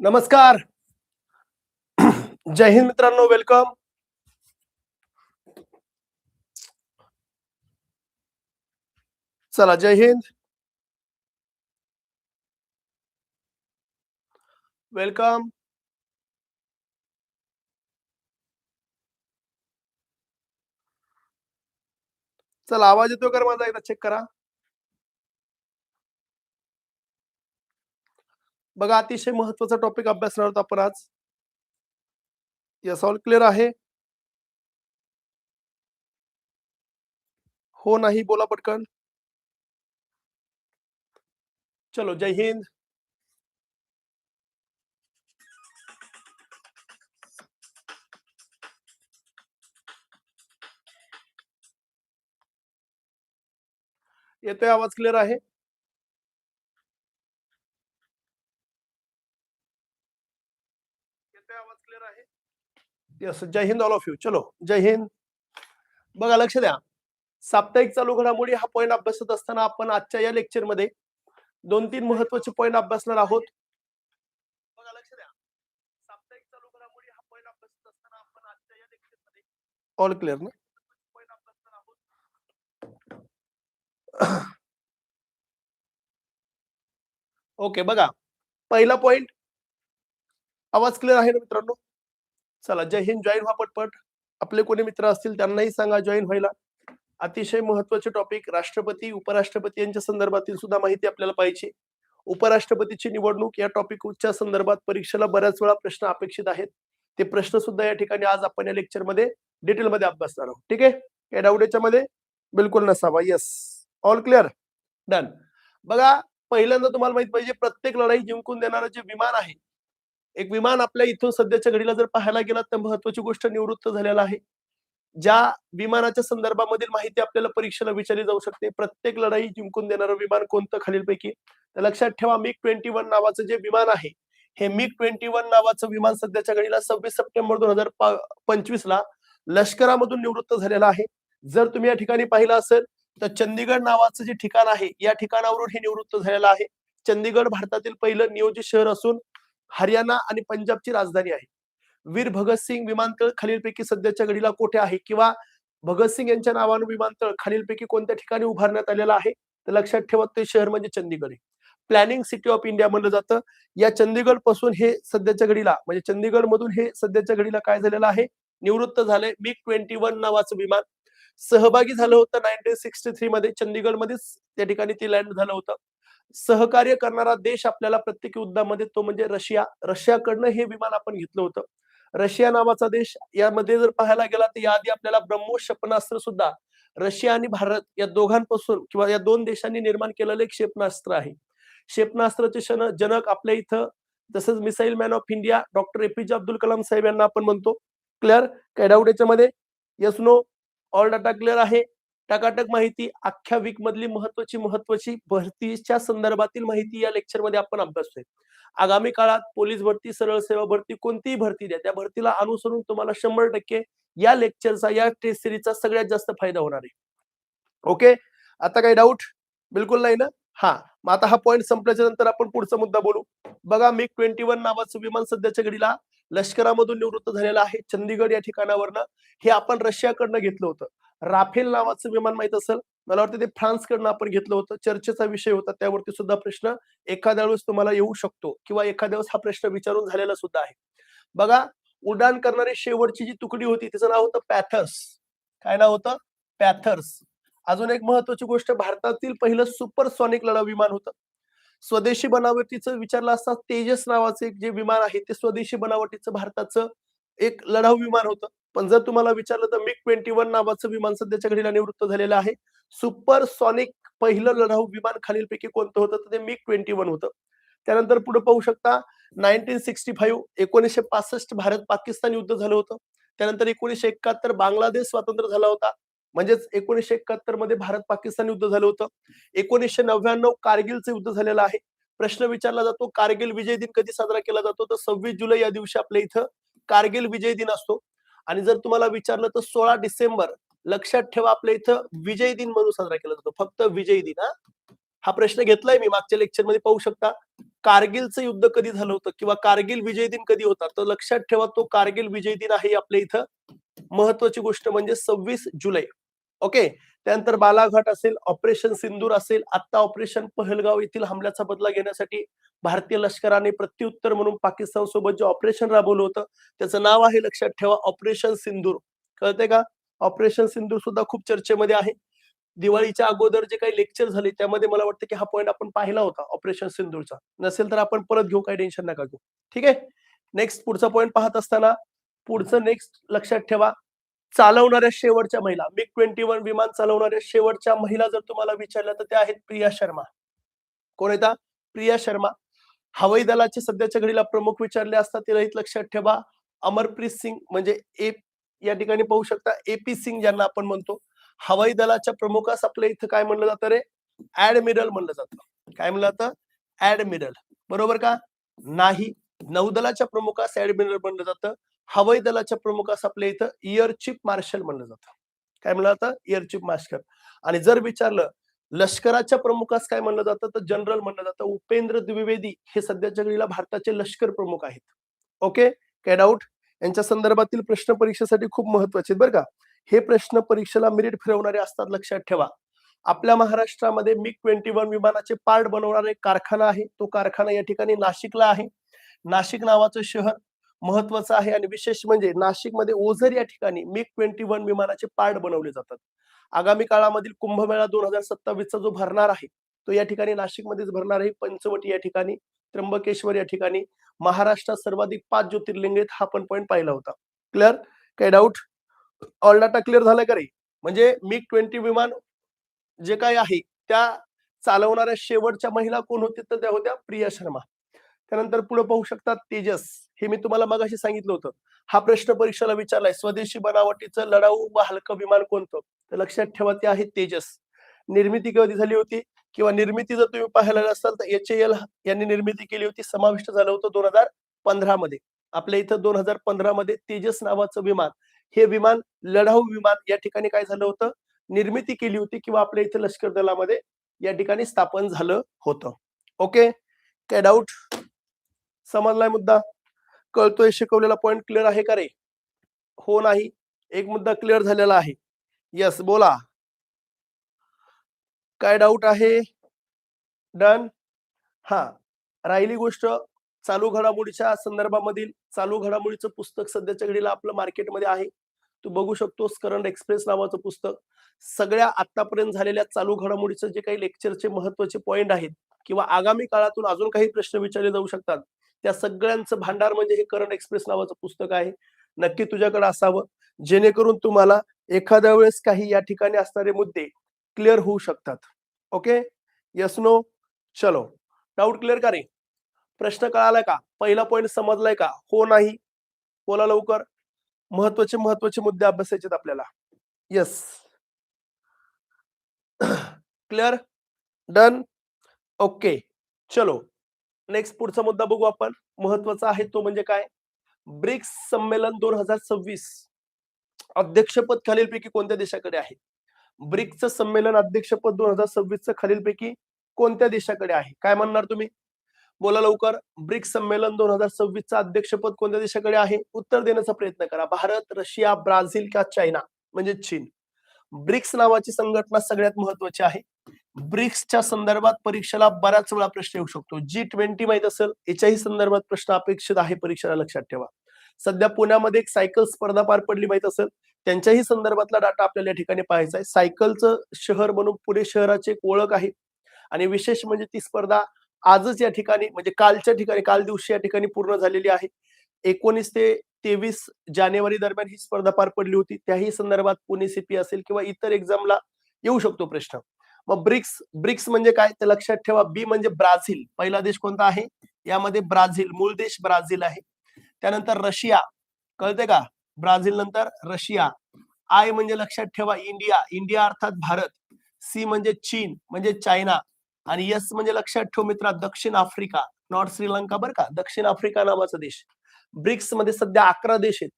नमस्कार. जय हिंद मित्रांनो वेलकम चला जय हिंद. वेलकम चला आवाज येतो का माझा? एकदा चेक करा. बघा, अतिशय महत्वाचा टॉपिक अभ्यासणार आहोत आपण आज. यस ऑल क्लिअर आहे. हो, नाही, बोला पटकन. चलो, जय हिंद. येतोय आवाज़ क्लिअर आहे? Yes Jai Hind all of you चलो जय हिंद. बघा लक्ष द्या. साप्ताहिक चालू घडामोडी हा पॉईंट अभ्यासत असताना आपण आजच्या या लेक्चरमध्ये दोन तीन महत्त्वाचे पॉईंट अभ्यासणार आहोत. ऑल क्लिअर ना? ओके बघा. पहिला पॉइंट आवाज क्लिअर आहे ना मित्रांनो? चला जय हिंद जॉईन व्हा पटपट. आपले कोणी मित्र असतील त्यांनाही सांगा जॉईन व्हायला. अतिशय महत्त्वाचे टॉपिक राष्ट्रपती उपराष्ट्रपती यांच्या संदर्भातील सुद्धा माहिती आपल्याला पाहिजे. उपराष्ट्रपतीची निवडणूक या टॉपिकच्या संदर्भात परीक्षेला बऱ्याच वेळा प्रश्न अपेक्षित आहेत. ते प्रश्न सुद्धा या ठिकाणी आज आपण या लेक्चरमध्ये अभ्यासणार आहोत. ठीक आहे? या डाऊट याच्यामध्ये बिलकुल नसावा. येस ऑल क्लिअर डन बघा पहिल्यांदा तुम्हाला माहीत पाहिजे प्रत्येक लढाई जिंकून देणारं जे विमान आहे एक विमान आपल्या इथून सध्याच्या घडीला जर पाहायला गेला तर महत्वाची गोष्ट निवृत्त झालेला आहे. ज्या विमानाच्या संदर्भामधील माहिती आपल्याला परीक्षेला विचारली जाऊ शकते. प्रत्येक लढाई जिंकून देणारं विमान कोणतं खालीलपैकी? तर लक्षात ठेवा मिग ट्वेंटी वन नावाचं जे विमान आहे हे मिग ट्वेंटी वन नावाचं विमान सध्याच्या घडीला सव्वीस सप्टेंबर दोन हजार पंचवीस ला लष्करामधून निवृत्त झालेलं आहे. जर तुम्ही या ठिकाणी पाहिलं असेल तर चंदीगड नावाचं जे ठिकाण आहे या ठिकाणावरून हे निवृत्त झालेलं आहे. चंदीगड भारतातील पहिलं नियोजित शहर असून हरियाणा आणि पंजाबची राजधानी आहे. वीर भगतसिंग विमानतळ खालीलपैकी सध्याच्या घडीला कुठे आहे? किंवा भगतसिंग यांच्या नावानं विमानतळ खालीलपैकी कोणत्या ठिकाणी उभारण्यात आलेलं आहे? तर लक्षात ठेवा ते शहर म्हणजे चंदीगड आहे. प्लॅनिंग सिटी ऑफ इंडिया म्हणलं जातं. या चंदीगडपासून हे सध्याच्या घडीला म्हणजे चंदीगड मधून हे सध्याच्या घडीला काय झालेलं आहे? निवृत्त झालंय मिग ट्वेंटी वन नावाचं विमान. सहभागी झालं होतं नाईन्टीन सिक्स्टी थ्री मध्ये चंदीगड मध्येच त्या ठिकाणी ते लँड झालं होतं. सहकार्य करणारा देश आपल्याला प्रत्येक युद्धामध्ये तो म्हणजे रशिया. रशियाकडनं हे विमान आपण घेतलं होतं. रशिया नावाचा देश यामध्ये जर पाहायला गेला तर याआधी आपल्याला ब्रह्मोस क्षेपणास्त्र सुद्धा रशिया आणि भारत या दोघांपासून किंवा या दोन देशांनी निर्माण केलेलं एक क्षेपणास्त्र आहे. क्षेपणास्त्राचे क्षण जनक आपल्या इथं तसंच missile man of India doctor APJ Abdul Kalam साहेब यांना आपण म्हणतो. क्लिअर काय डाऊट याच्यामध्ये? Yes no all data clear आहे? टकाटक माहिती अख्ख्या वीक मधली महत्वाची महत्वाची भरतीच्या संदर्भातील माहिती या लेक्चरमध्ये आपण अभ्यासतोय आगामी काळात पोलीस भरती सरळ सेवा भरती कोणतीही भरती द्या. त्या भरतीला अनुसरून तुम्हाला शंभर टक्के या लेक्चरचा या टेस्ट सिरीजचा सगळ्यात जास्त फायदा होणार आहे. ओके आता काही डाऊट बिलकुल नाही ना? हा. मग आता हा पॉईंट संपल्याच्या नंतर आपण पुढचा मुद्दा बोलू. बघा मिग ट्वेंटी वन नावाचं विमान सध्याच्या घडीला लष्करामधून निवृत्त झालेलं आहे. चंदीगड या ठिकाणावरनं. हे आपण रशियाकडनं घेतलं होतं. राफेल नावाचं विमान माहीत असेल? मला वाटतं ते फ्रान्सकडनं आपण घेतलं होतं. चर्चेचा विषय होता. त्यावरती सुद्धा प्रश्न एखाद्या वेळेस तुम्हाला येऊ शकतो किंवा एखाद्या वेळेस हा प्रश्न विचारून झालेला सुद्धा आहे. बघा उड्डाण करणारी शेवटची जी तुकडी होती तिचं नाव होतं पॅथर्स. काय नाव होतं? पॅथर्स. अजून एक महत्वाची गोष्ट भारतातील पहिलं सुपरसॉनिक लढाऊ विमान होतं. स्वदेशी बनावटीचं विचारलं असता तेजस नावाचं एक जे विमान आहे ते स्वदेशी बनावटीचं भारताचं एक लढाऊ विमान होतं. पण जर तुम्हाला विचारलं तर मिग ट्वेंटी वन नावाचं विमान सध्याच्या घडीला निवृत्त झालेलं आहे. सुपर सॉनिक पहिलं लढाऊ विमान खालीलपैकी कोणतं होतं? तर ते मिग ट्वेंटी वन होतं. त्यानंतर पुढे पाहू शकता नाईन्टीन सिक्स्टी फाईव्ह एकोणीसशे पासष्ट भारत पाकिस्तान युद्ध झालं होतं. त्यानंतर एकोणीसशे एकाहत्तर बांगलादेश स्वातंत्र्य झाला होता. म्हणजेच एकोणीसशे एकाहत्तरमध्ये भारत पाकिस्तान युद्ध झालं होतं. एकोणीसशे नव्याण्णव कारगिलचं युद्ध झालेलं आहे. प्रश्न विचारला जातो कारगिल विजय दिन कधी साजरा केला जातो? तर सव्वीस जुलै या दिवशी आपल्या इथं कारगिल विजय दिन असतो. आणि जर तुम्हाला विचारलं तर सोळा डिसेंबर लक्षात ठेवा आपल्या इथं विजय दिन म्हणून साजरा केला जातो. फक्त विजय दिन हा. हा प्रश्न घेतलाय मी मागच्या लेक्चरमध्ये पाहू शकता. कारगिलचं युद्ध कधी झालं होतं किंवा कारगिल विजय दिन कधी होता तर लक्षात ठेवा तो कारगिल विजय दिन आहे आपल्या इथं. महत्वाची गोष्ट म्हणजे सव्वीस जुलै. ओके? त्यानंतर बालाघाट असेल ऑपरेशन सिंदूर असेल आता ऑपरेशन पहलगाव येथील हमल्याचा बदला घेण्यासाठी भारतीय लष्कराने प्रत्युत्तर म्हणून पाकिस्तान सोबत जे ऑपरेशन राबवलं होतं त्याचं नाव आहे लक्षात ठेवा ऑपरेशन सिंदूर. कळतंय का? ऑपरेशन सिंदूर सुद्धा खूप चर्चेमध्ये आहे. दिवाळीच्या अगोदर जे काही लेक्चर झाले त्यामध्ये मला वाटतं की हा पॉईंट आपण पाहिला होता ऑपरेशन सिंदूरचा. नसेल तर आपण परत घेऊ काही टेन्शन नका घेऊ. ठीक आहे? नेक्स्ट पुढचा पॉईंट पाहत असताना पुढचं नेक्स्ट लक्षात ठेवा. चालवणाऱ्या शेवटच्या महिला मिग ट्वेंटी वन विमान चालवणाऱ्या शेवटच्या महिला जर तुम्हाला विचारल्या तर त्या आहेत प्रिया शर्मा. कोण येतात प्रिया शर्मा. हवाई दलाचे सध्याच्या घडीला प्रमुख विचारले असतात तिला इथं लक्षात ठेवा. अमरप्रीत सिंग म्हणजे ए या ठिकाणी पाहू शकता एपी सिंग ज्यांना आपण म्हणतो. हवाई दलाच्या प्रमुखास आपल्या इथं काय म्हणलं जातं रे? ऍडमिरल म्हणलं जातं. काय म्हणलं जातं? ऍडमिरल बरोबर का? नाही. नौदलाच्या प्रमुखास ऍडमिरल म्हणलं जातं. हवाई दलाच्या प्रमुखास आपल्या इथं इयर चीफ मार्शल म्हणलं जातं. काय म्हणलं जातं? इयर चीफ मार्शल आणि जर विचारलं लष्कराच्या प्रमुखास काय म्हणलं जातं? तर जनरल म्हणलं जातं. उपेंद्र द्विवेदी हे सध्याच्या घडीला भारताचे लष्कर प्रमुख आहेत. ओके काय डाऊट यांच्या संदर्भातील प्रश्न परीक्षेसाठी खूप महत्त्वाचे आहेत बरं का. हे प्रश्न परीक्षेला मेरिट फिरवणारे असतात लक्षात ठेवा. आपल्या महाराष्ट्रामध्ये मिग ट्वेंटी वन विमानाचे पार्ट बनवणारा एक कारखाना आहे. तो कारखाना या ठिकाणी नाशिकला आहे. नाशिक नावाचं शहर महत्वाचं आहे आणि विशेष म्हणजे नाशिकमध्ये ओझर या ठिकाणी मिग ट्वेंटी वन विमानाचे पार्ट बनवले जातात. आगामी काळामधील कुंभमेळा दोन हजार सत्तावीसचा जो भरणार आहे तो या ठिकाणी नाशिकमध्येच भरणार आहे. पंचवटी या ठिकाणी त्र्यंबकेश्वर या ठिकाणी महाराष्ट्रात सर्वाधिक पाच ज्योतिर्लिंग आहेत हा पण पॉईंट पाहिला होता. क्लिअर काही डाऊट ऑल डाटा क्लिअर झालाय का रे? म्हणजे मिग ट्वेंटी विमान जे काही आहे त्या चालवणाऱ्या शेवटच्या महिला कोण होत्या तर त्या होत्या प्रिया शर्मा. त्यानंतर पुढे पाहू शकता तेजस. हे मी तुम्हाला मगाशी सांगितलं होतं. हा प्रश्न परीक्षेला विचारलाय. स्वदेशी बनावटीचं लढाऊ व हलकं विमान कोणतं? तर लक्षात ठेवा ते आहे तेजस. निर्मिती कधी झाली होती? किंवा निर्मिती जर तुम्ही पाहायला असाल तर एच एल यांनी निर्मिती केली होती. समाविष्ट झालं होतं दोन हजार पंधरा मध्ये. आपल्या इथं दोन हजार पंधरा मध्ये तेजस नावाचं विमान. हे विमान लढाऊ विमान या ठिकाणी काय झालं होतं? निर्मिती केली होती किंवा आपल्या इथे लष्कर दलामध्ये या ठिकाणी स्थापन झालं होतं. ओके? काय डाऊट समजलाय मुद्दा? कळतोय शिकवलेला पॉइंट क्लिअर आहे का रे? हो नाही एक मुद्दा क्लिअर झालेला आहे. यस बोला. काय डाऊट आहे? डन हा राहिली गोष्ट चालू घडामोडीच्या संदर्भामधील चालू घडामोडीचं पुस्तक सध्याच्या घडीला आपलं मार्केटमध्ये आहे. तू बघू शकतोस करंट एक्सप्रेस नावाचं पुस्तक. सगळ्या आतापर्यंत झालेल्या चालू घडामोडीचं जे काही लेक्चरचे महत्त्वाचे पॉइंट आहेत किंवा आगामी काळातून अजून काही प्रश्न विचारले जाऊ शकतात त्या सगळ्यांचं भांडार म्हणजे हे करंट एक्सप्रेस नावाचं पुस्तक आहे. नक्की तुझ्याकडे असावं. जेणेकरून तुम्हाला एखाद्या वेळेस काही या ठिकाणी असणारे मुद्दे क्लिअर होऊ शकतात. ओके? यस नो चलो. डाऊट क्लिअर का रे? प्रश्न कळालाय का? पहिला पॉईंट समजलाय का? हो नाही? बोला लवकर. महत्त्वाचे महत्त्वाचे मुद्दे अभ्यासायचे आपल्याला. येस क्लिअर डन ओके चलो. नेक्स्ट पुढचा मुद्दा बघू आपण. महत्त्वाचा आहे तो म्हणजे काय? ब्रिक्स संमेलन दोन हजार सव्वीस. अध्यक्षपद खालीलपैकी कोणत्या देशाकडे आहे? ब्रिक्सचं संमेलन अध्यक्षपद दोन हजार सव्वीसचं खालीलपैकी कोणत्या देशाकडे आहे? काय म्हणणार तुम्ही? बोला लवकर. ब्रिक्स संमेलन दोन हजार सव्वीसचं अध्यक्षपद कोणत्या देशाकडे आहे? उत्तर देण्याचा प्रयत्न करा. भारत रशिया ब्राझील किंवा चायना? म्हणजे चीन. ब्रिक्स नावाची संघटना सगळ्यात महत्वाची आहे. ब्रिक्सच्या संदर्भात परीक्षेला बऱ्याच वेळा प्रश्न येऊ शकतो. जी ट्वेंटी माहीत असेल याच्याही संदर्भात प्रश्न अपेक्षित आहे परीक्षेला लक्षात ठेवा. सध्या पुण्यामध्ये एक सायकल स्पर्धा पार पडली माहीत असेल त्यांच्याही संदर्भातला डाटा आपल्याला या ठिकाणी पाहायचा आहे. सायकलचं शहर म्हणून पुणे शहराची एक ओळख आहे. आणि विशेष म्हणजे ती स्पर्धा आजच या ठिकाणी म्हणजे कालच्या ठिकाणी काल दिवशी या ठिकाणी पूर्ण झालेली आहे. एकोणीस ते तेवीस जानेवारी दरम्यान ही स्पर्धा पार पडली होती. त्याही संदर्भात पुणे सीपी असेल किंवा इतर एक्झामला येऊ शकतो प्रश्न. मग ब्रिक्स ब्रिक्स म्हणजे काय? ते लक्षात ठेवा. बी म्हणजे ब्राझील. पहिला देश कोणता आहे? यामध्ये ब्राझील मूळ देश ब्राझील आहे. त्यानंतर रशिया. कळते का? ब्राझील नंतर रशिया. आय म्हणजे लक्षात ठेवा इंडिया. इंडिया अर्थात भारत. सी म्हणजे चीन म्हणजे चायना. आणि यस म्हणजे लक्षात ठेव मित्रा दक्षिण आफ्रिका. नॉर्थ श्रीलंका बरं का? दक्षिण आफ्रिका नावाचा देश. ब्रिक्समध्ये सध्या अकरा देश आहेत.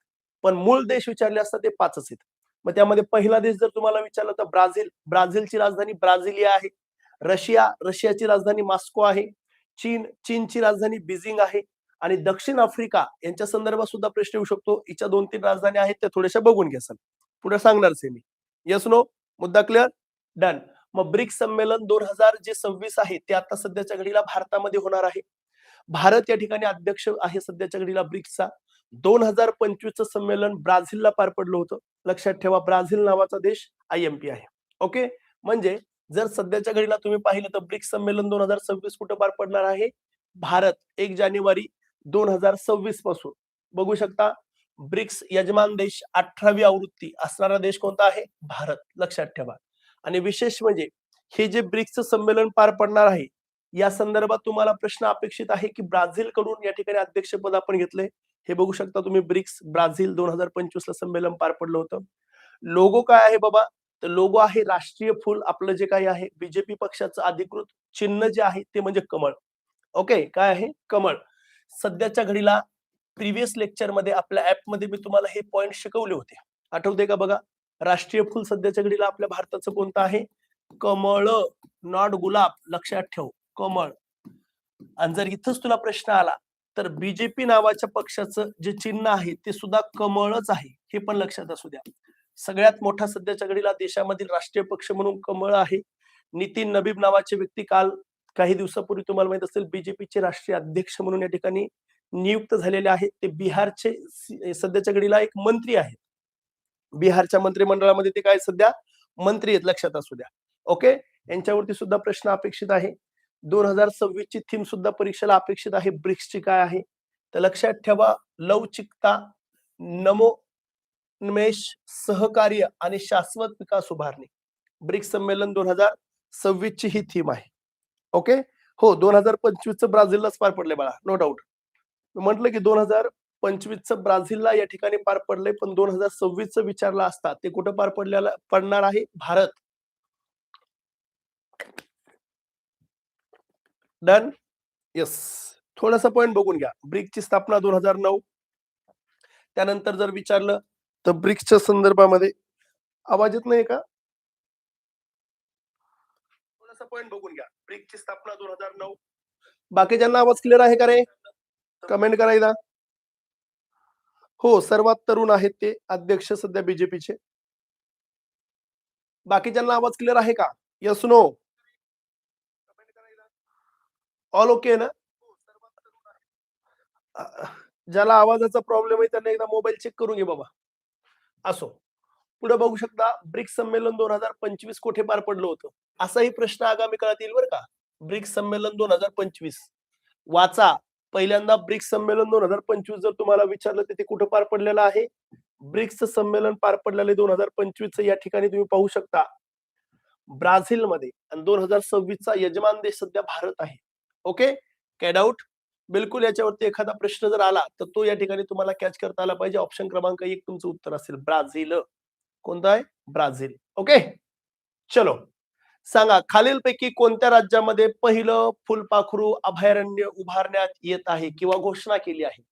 पण मूळ देश विचारले असता ते पाचच आहेत. मग त्यामध्ये पहिला देश जर तुम्हाला विचारलं तर ब्राझील. ब्राझीलची राजधानी ब्राझिलिया आहे. रशिया रशियाची राजधानी मॉस्को आहे. चीन चीनची राजधानी बीजिंग आहे. आणि दक्षिण आफ्रिका यांच्या संदर्भात सुद्धा प्रश्न येऊ शकतो. हिच्या दोन तीन राजधानी आहेत त्या थोड्याशा बघून घ्याल पुढे सांगणारच आहे मी. यस नो मुद्दा क्लिअर डन मग ब्रिक्स संमेलन दोन हजार जे सव्वीस आहे ते आता सध्याच्या घडीला भारतामध्ये होणार आहे. भारत या ठिकाणी अध्यक्ष आहे सध्याच्या घडीला ब्रिक्सचा. दोन हजार पंचवीसचं संमेलन ब्राझीलला पार पडलं होतं. लक्षात ठेवा ब्राझील नावाचा देश आय एम पी आहे. ओके? म्हणजे जर सध्याच्या घडीला तुम्ही पाहिलं तर ब्रिक्स संमेलन दोन हजार सव्वीस कुठं पार पडणार आहे? भारत एक जानेवारी दोन हजार सव्वीसपासून. बघू शकता ब्रिक्स यजमान देश अठरावी आवृत्ती असणारा देश कोणता आहे? भारत. लक्षात ठेवा. आणि विशेष म्हणजे हे जे ब्रिक्सचं संमेलन पार पडणार आहे या संदर्भात तुम्हाला प्रश्न अपेक्षित आहे की ब्राझील कडून या ठिकाणी अध्यक्षपद आपण घेतले हे बघू शकता तुम्ही ब्रिक्स ब्राझील दोन हजार पंचवीस ला संमेलन पार पडलं होतं. लोगो काय आहे बाबा? तर लोगो आहे राष्ट्रीय फुल आपलं जे काही आहे बीजेपी पक्षाचं अधिकृत चिन्ह जे आहे ते म्हणजे कमळ. ओके काय आहे? कमळ. सध्याच्या घडीला प्रिव्हियस लेक्चरमध्ये आपल्या ऍपमध्ये मी तुम्हाला हे पॉइंट शिकवले होते. आठवते का बघा? राष्ट्रीय फुल सध्याच्या घडीला आपल्या भारताचं कोणतं आहे? कमळ नॉट गुलाब. लक्षात ठेव. कमळ. आणि जर इथंच तुला प्रश्न आला तर बीजेपी नावाच्या पक्षाचं जे चिन्ह आहे ते सुद्धा कमळच आहे हे पण लक्षात असू द्या. सगळ्यात मोठा सध्याच्या घडीला देशामधील राष्ट्रीय पक्ष म्हणून कमळ आहे. नितीन नबीब नावाचे व्यक्ती काल काही दिवसापूर्वी तुम्हाला माहीत असेल बीजेपीचे राष्ट्रीय अध्यक्ष म्हणून या ठिकाणी नियुक्त झालेले आहेत. ते बिहारचे सध्याच्या घडीला एक मंत्री आहेत. बिहारच्या मंत्रिमंडळामध्ये ते काय सध्या मंत्री आहेत लक्षात असू द्या. ओके? यांच्यावरती सुद्धा प्रश्न अपेक्षित आहे. दोन हजार सव्वीस ची थीम सुद्धा परीक्षेला अपेक्षित आहे. ब्रिक्सची काय आहे? तर लक्षात ठेवा लवचिकता नमो उन्मेष सहकार्य आणि शाश्वत विकास उभारणी. ब्रिक्स संमेलन दोन हजार सव्वीस ची ही थीम आहे. ओके हो दोन हजार पंचवीस ब्राझीललाच पार पडले बाळा नो डाऊट म्हटलं की दोन हजार पंचवीसचं ब्राझीलला या ठिकाणी पार पडलंय पण दोन हजार सव्वीसचं विचारलं असता ते कुठं पार पडलेला पडणार आहे? भारत. डन येस थोडासा पॉइंट बघून घ्या. ब्रिक्सची स्थापना दोन हजार नऊ. त्यानंतर जर विचारलं तर ब्रिक्सच्या संदर्भामध्ये आवाज येत नाही का? थोडासा पॉइंट बघून घ्या. ब्रिक्सची स्थापना दोन हजार नऊ. बाकीच्यांना आवाज क्लिअर आहे का रे? कमेंट करा एकदा. हो सर्वात तरुण आहेत ते अध्यक्ष सध्या बीजेपीचे बाकीच्यांना आवाज क्लिअर आहे का? यस नो ऑल ओके ना? ज्याला आवाजाचा प्रॉब्लेम आहे त्यांना एकदा मोबाईल चेक करून घे बाबा. असो. पुढे बघू शकता ब्रिक्स संमेलन दोन हजार पंचवीस कुठे पार पडलं होतं? असाही प्रश्न आगामी काळात येईल बरं का? ब्रिक्स संमेलन दोन हजार पंचवीस. वाचा. पहिल्यांदा ब्रिक्स संमेलन दोन हजार पंचवीस जर तुम्हाला विचारलं तर ते कुठं पार पडलेलं आहे? ब्रिक्सचं संमेलन पार पडलेलं दोन हजार पंचवीस या ठिकाणी तुम्ही पाहू शकता. ब्राझील मध्ये आणि दोन हजार सव्वीस चा यजमान देश सध्या भारत आहे. ओके? काय डाऊट बिलकुल याच्यावरती एखादा प्रश्न जर आला तर तो या ठिकाणी तुम्हाला कॅच करता आला पाहिजे. ऑप्शन क्रमांक एक तुमचं उत्तर असेल ब्राझील. कोणतं आहे? ब्राझील. ओके? चलो. सांगा खालीलपैकी कोणत्या राज्यामध्ये पहिलं फुलपाखरू अभयारण्य उभारण्यात येत आहे किंवा घोषणा केली आहे?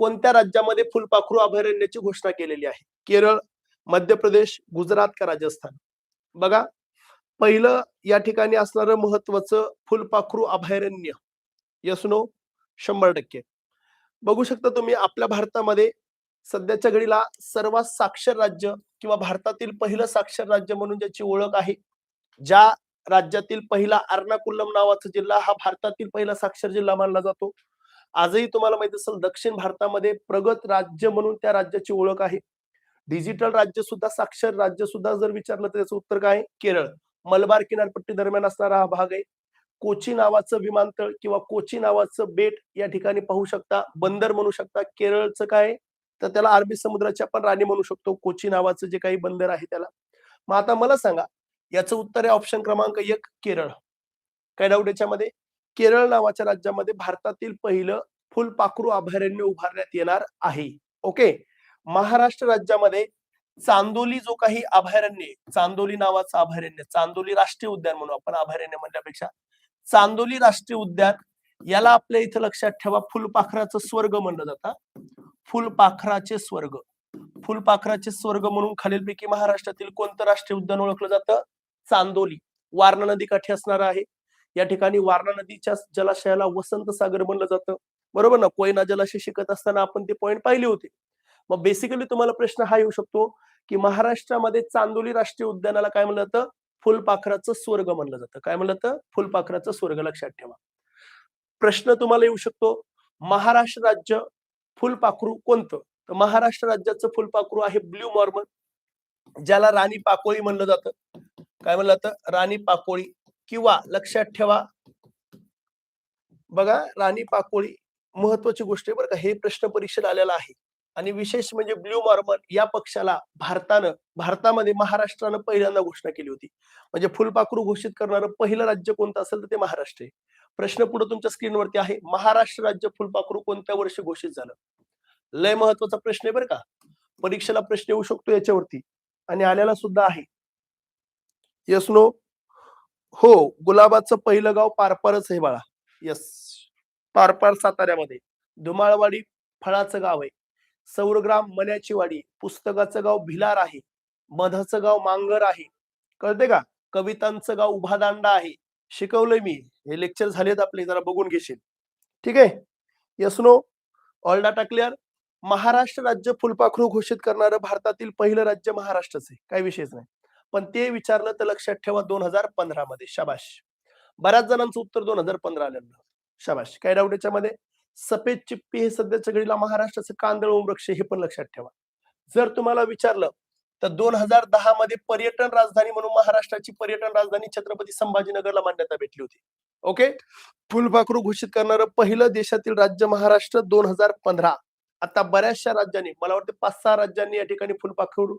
कोणत्या राज्यामध्ये फुलपाखरू अभयारण्याची घोषणा केलेली आहे? केरळ मध्य प्रदेश गुजरात का राजस्थान? बघा. पहिलं या ठिकाणी असणारं महत्वाचं फुलपाखरू अभयारण्य. यस नो शंभर टक्के. बघू शकता तुम्ही आपल्या भारतामध्ये सध्याच्या घडीला सर्वात साक्षर राज्य किंवा भारतातील पहिलं साक्षर राज्य म्हणून ज्याची ओळख आहे ज्या राज्यातील पहिला अर्नाकुलम नावाचा जिल्हा हा भारतातील पहिला साक्षर जिल्हा मानला जातो. आजही तुम्हाला माहीत असेल दक्षिण भारतामध्ये प्रगत राज्य म्हणून त्या राज्याची ओळख आहे. डिजिटल राज्य सुद्धा साक्षर राज्य सुद्धा जर विचारलं तर त्याचं उत्तर काय केरळ. मलबार किनारपट्टी दरम्यान असणारा हा भाग आहे. कोची नावाचं विमानतळ किंवा कोची नावाचं बेट या ठिकाणी पाहू शकता. बंदर म्हणू शकता. केरळचं काय? तर त्याला अरबी समुद्राची आपण राणी म्हणू शकतो. कोची नावाचं जे काही बंदर आहे त्याला. मग आता मला सांगा याचं उत्तर आहे ऑप्शन क्रमांक एक केरळ. काय डाऊट याच्यामध्ये? केरळ नावाच्या राज्यामध्ये भारतातील पहिलं फुलपाखरू अभयारण्य उभारण्यात येणार आहे. ओके महाराष्ट्र राज्यामध्ये चांदोली जो काही अभयारण्य आहे, चांदोली नावाचं अभयारण्य चांदोली राष्ट्रीय उद्यान म्हणू आपण अभयारण्य म्हणण्यापेक्षा चांदोली राष्ट्रीय उद्यान याला आपल्या इथं लक्षात ठेवा फुलपाखराचं स्वर्ग म्हणलं जातं. फुलपाखराचे स्वर्ग. फुलपाखराचे स्वर्ग म्हणून खालीलपैकी महाराष्ट्रातील कोणतं राष्ट्रीय उद्यान ओळखलं जातं? चांदोली. वारणा नदी काठी असणार आहे. या ठिकाणी वारणा नदीच्या जलाशयाला वसंत सागर म्हणलं जातं. बरोबर ना? कोयना जलाशय शिकत असताना आपण ते पॉईंट पाहिले होते. मग बेसिकली तुम्हाला प्रश्न हा येऊ शकतो की महाराष्ट्रामध्ये चांदोली राष्ट्रीय उद्यानाला काय म्हणलं जातं? फुलपाखराचं स्वर्ग म्हणलं जातं. काय म्हणलं जातं? फुलपाखराचं स्वर्ग. लक्षात ठेवा. प्रश्न तुम्हाला येऊ शकतो महाराष्ट्र राज्य फुलपाखरू कोणतं? तर महाराष्ट्र राज्याचं फुलपाखरू आहे ब्ल्यू मॉर्मन ज्याला राणी पाकोळी म्हणलं जातं. काय म्हणलं जातं? राणी पाकोळी किंवा लक्षात ठेवा बघा राणी पाकोळी महत्वाची गोष्ट आहे बरं का. हे प्रश्न परीक्षेत आलेला आहे. आणि विशेष म्हणजे ब्ल्यू मॉर्मन या पक्षाला भारतानं भारतामध्ये महाराष्ट्रानं पहिल्यांदा घोषणा केली होती. म्हणजे फुलपाखरू घोषित करणारं पहिलं राज्य कोणतं असेल तर ते महाराष्ट्र आहे. प्रश्न पुढे तुमच्या स्क्रीनवरती आहे महाराष्ट्र राज्य फुलपाखरू कोणत्या वर्षी घोषित झालं? लय महत्त्वाचा प्रश्न आहे बरं का. परीक्षेला प्रश्न येऊ शकतो याच्यावरती. आणि आल्याला सुद्धा आहे. यस नो हो गुलाबाचं पहिलं गाव पारपारच आहे बाळा. यस पारपार साताऱ्यामध्ये. धुमाळवाडी फळाचं गाव आहे. सौरग्राम मन्याची वाडी. पुस्तकाचं गाव भिलार आहे. मधाचं गाव मांगर आहे. कळते का? कवितांचं गाव उभादांडा आहे. शिकवलंय मी. हे लेक्चर झालेत आपले. जरा बघून घेशील. ठीक आहे? Yes no all data clear Maharashtra राज्य फुलपाखरू घोषित करणारं भारतातील पहिलं राज्य महाराष्ट्रच आहे. काही विषयच नाही. पण ते विचारलं तर लक्षात ठेवा दोन हजार पंधरा मध्ये शाबाश. बऱ्याच जणांचं उत्तर दोन हजार पंधरा आलेलं शाबाश. काय डाऊट याच्यामध्ये? सफेद चिप्पी हे सध्याच्या घडीला महाराष्ट्राचं कांदळ वृक्ष हे पण लक्षात ठेवा. जर तुम्हाला विचारलं तर दोन हजार दहा मध्ये पर्यटन राजधानी म्हणून महाराष्ट्राची पर्यटन राजधानी छत्रपती संभाजीनगरला मान्यता भेटली होती. ओके? फुलपाखरू घोषित करणारं पहिलं देशातील राज्य महाराष्ट्र दोन हजार पंधरा. आता बऱ्याचशा राज्यांनी मला वाटतं पाच सहा राज्यांनी या ठिकाणी फुलपाखरू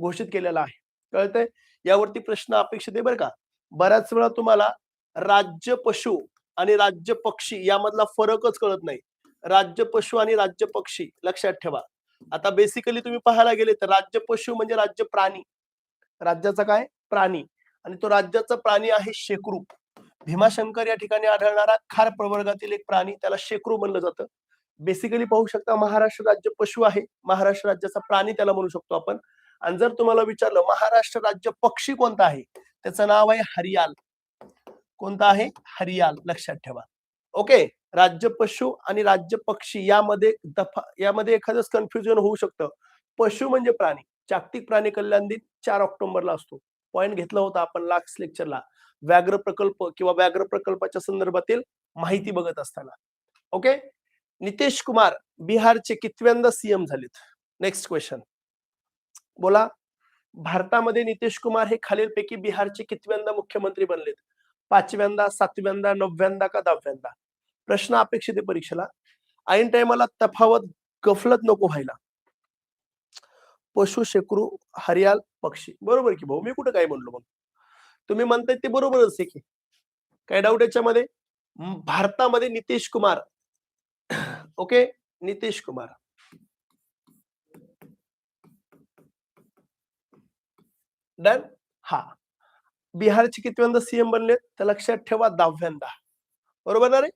घोषित केलेला आहे. कळतंय? यावरती प्रश्न अपेक्षित आहे बरं का? बऱ्याच वेळा तुम्हाला राज्य पशु आणि राज्य पक्षी यामधला फरकच कळत नाही. राज्य पशु आणि राज्य पक्षी लक्षात ठेवा. आता बेसिकली तुम्ही पाहायला गेले तर राज्य पशु म्हणजे राज्य प्राणी. राज्याचा काय? प्राणी. आणि तो राज्याचा प्राणी आहे शेकरू. भीमाशंकर या ठिकाणी आढळणारा खार प्रवर्गातील एक प्राणी त्याला शेकरू म्हणलं जातं. बेसिकली पाहू शकता महाराष्ट्र राज्य पशु आहे. महाराष्ट्र राज्याचा प्राणी त्याला म्हणू शकतो आपण. आणि जर तुम्हाला विचारलं महाराष्ट्र राज्य पक्षी कोणता आहे? त्याचं नाव आहे हरियाल. कोणता आहे? हरियाल लक्षात ठेवा. ओके? राज्य पशु आणि राज्य पक्षी यामध्ये दफा यामध्ये एखादंच कन्फ्युजन होऊ शकतं. पशु म्हणजे प्राणी. जागतिक प्राणी कल्याण दिन चार ऑक्टोबरला असतो. पॉइंट घेतला होता आपण लास्ट लेक्चरला व्याघ्र प्रकल्प किंवा व्याघ्र प्रकल्पाच्या संदर्भातील माहिती बघत असताना. ओके? नितेश कुमार बिहारचे कितव्यांदा सीएम झालेत? नेक्स्ट क्वेश्चन बोला. भारतामध्ये नितेश कुमार हे खालीलपैकी बिहारचे कितव्यांदा मुख्यमंत्री बनलेत? पाचव्यांदा सातव्यांदा नवव्यांदा का दहाव्यांदा? प्रश्न अपेक्षित आहे परीक्षेला. ऐन टायमाला तफावत गफलत नको व्हायला. पशु शेकरू हरियाल पक्षी. बरोबर की भाऊ? मी कुठं काय म्हणलो मग? तुम्ही म्हणताय ते बरोबरच आहे की. काय डाऊट याच्यामध्ये? भारतामध्ये नितीश कुमार. ओके नितीश कुमार. डन हा. बिहारचे कितव्यांदा सीएम बनले तर लक्षात ठेवा दहाव्यांदा. बरोबर ना रे?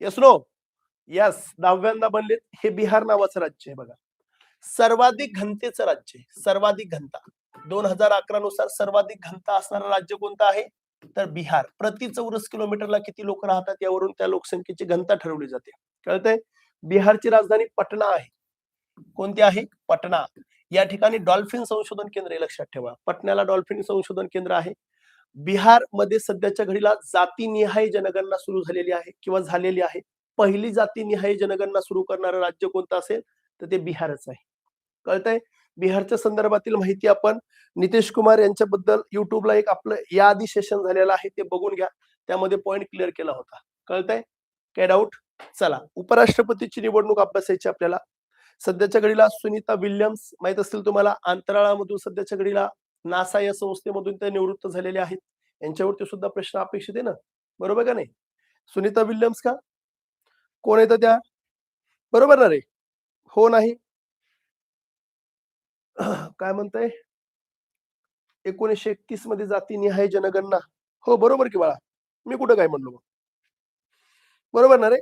यस नो यस दहाव्यांदा बनले हे बिहार नावाचं राज्य आहे बघा. सर्वाधिक घनतेचं राज्य आहे. सर्वाधिक घनता. दोन हजार अकरा नुसार सर्वाधिक घनता असणारं राज्य कोणतं आहे? तर बिहार. प्रति चौरस किलोमीटरला किती लोक राहतात यावरून त्या लोकसंख्येची घनता ठरवली जाते. कळतंय? बिहारची राजधानी पटना आहे. कोणती आहे? पटना. या ठिकाणी डॉल्फिन संशोधन केंद्र आहे लक्षात ठेवा. पटण्याला डॉल्फिन संशोधन केंद्र आहे. बिहारमध्ये सध्याच्या घडीला जातीनिहाय जनगणना सुरू झालेली आहे किंवा झालेली आहे. पहिली जातीनिहाय जनगणना सुरू करणारं राज्य कोणतं असेल तर ते बिहारच आहे. कळतंय? बिहारच्या संदर्भातील माहिती आपण नितीश कुमार यांच्याबद्दल युट्यूबला एक आपलं याआधी सेशन झालेलं आहे ते बघून घ्या. त्यामध्ये पॉइंट क्लिअर केला होता. कळतंय? काय डाऊट चला. उपराष्ट्रपतीची निवडणूक अभ्यासायची आपल्याला. सध्याच्या घडीला सुनीता विल्यम्स माहीत असतील तुम्हाला अंतराळामधून सध्याच्या घडीला नासा या संस्थेमधून त्या निवृत्त झालेले आहेत. यांच्यावरती सुद्धा प्रश्न अपेक्षित आहे ना? बरोबर का नाही? सुनीता विल्यम्स का? कोण येतं त्या? बरोबर ना रे? हो नाही? काय म्हणताय? एकोणीसशे एकतीसमध्ये जातीनिहाय जनगणना. हो बरोबर की बाळा? मी कुठं काय म्हणलो मग? बरोबर ना रे?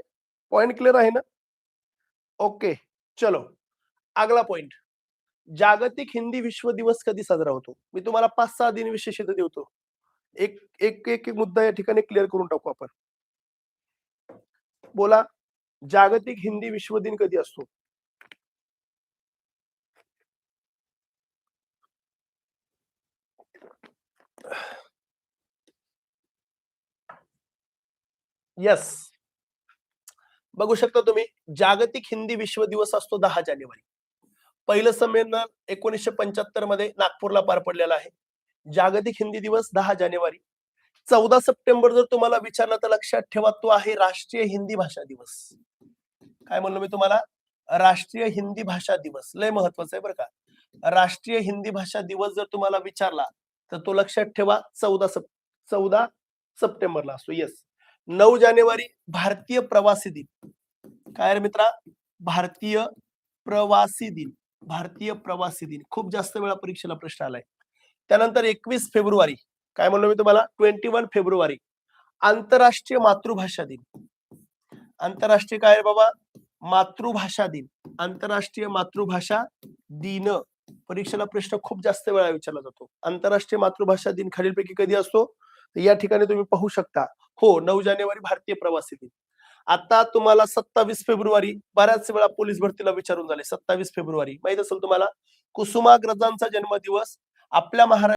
पॉइंट क्लिअर आहे ना? ओके चलो. अगला पॉइंट जागतिक हिंदी विश्व दिवस कधी साजरा होतो? मी तुम्हाला पाच सहा दिन विशेष देतो. एक एक एक एक मुद्दा या ठिकाणी क्लिअर करून टाकू आपण. बोला जागतिक हिंदी विश्व दिन कधी असतो? यस बघू शकता तुम्ही जागतिक हिंदी विश्व दिवस असतो दहा जानेवारी. पहिलं संमेलन एकोणीसशे पंच्याहत्तरमध्ये नागपूरला पार पडलेलं आहे. जागतिक हिंदी दिवस दहा जानेवारी. चौदा सप्टेंबर जर तुम्हाला विचारलं तर लक्षात ठेवा तो आहे राष्ट्रीय हिंदी भाषा दिवस. काय म्हणलो मी तुम्हाला? राष्ट्रीय हिंदी भाषा दिवस. लय महत्वाचं आहे बरं का. राष्ट्रीय हिंदी भाषा दिवस जर तुम्हाला विचारला तर तो लक्षात ठेवा चौदा सप चौदा सप्टेंबरला असतो. येस नऊ जानेवारी भारतीय प्रवासी दिन. काय रे मित्रा? भारतीय प्रवासी दिन. भारतीय प्रवासी दिन. खूप जास्त वेळा परीक्षेला प्रश्न आलाय. त्यानंतर एकवीस फेब्रुवारी. काय म्हणलो मी तुम्हाला? ट्वेंटी वन फेब्रुवारी. आंतरराष्ट्रीय मातृभाषा दिन. आंतरराष्ट्रीय काय बाबा? मातृभाषा दिन. आंतरराष्ट्रीय मातृभाषा दिन. परीक्षेला प्रश्न खूप जास्त वेळा विचारला जातो. आंतरराष्ट्रीय मातृभाषा दिन खालीलपैकी कधी असतो या ठिकाणी तुम्ही पाहू शकता. हो नऊ जानेवारी भारतीय प्रवासी दिन. आता तुम्हाला सत्तावीस फेब्रुवारी बऱ्याच वेळा पोलीस भरतीला विचारून झाले. सत्तावीस फेब्रुवारी. माहीत असेल तुम्हाला? कुसुमाग्रजांचा जन्मदिवस आपल्या महाराष्ट्र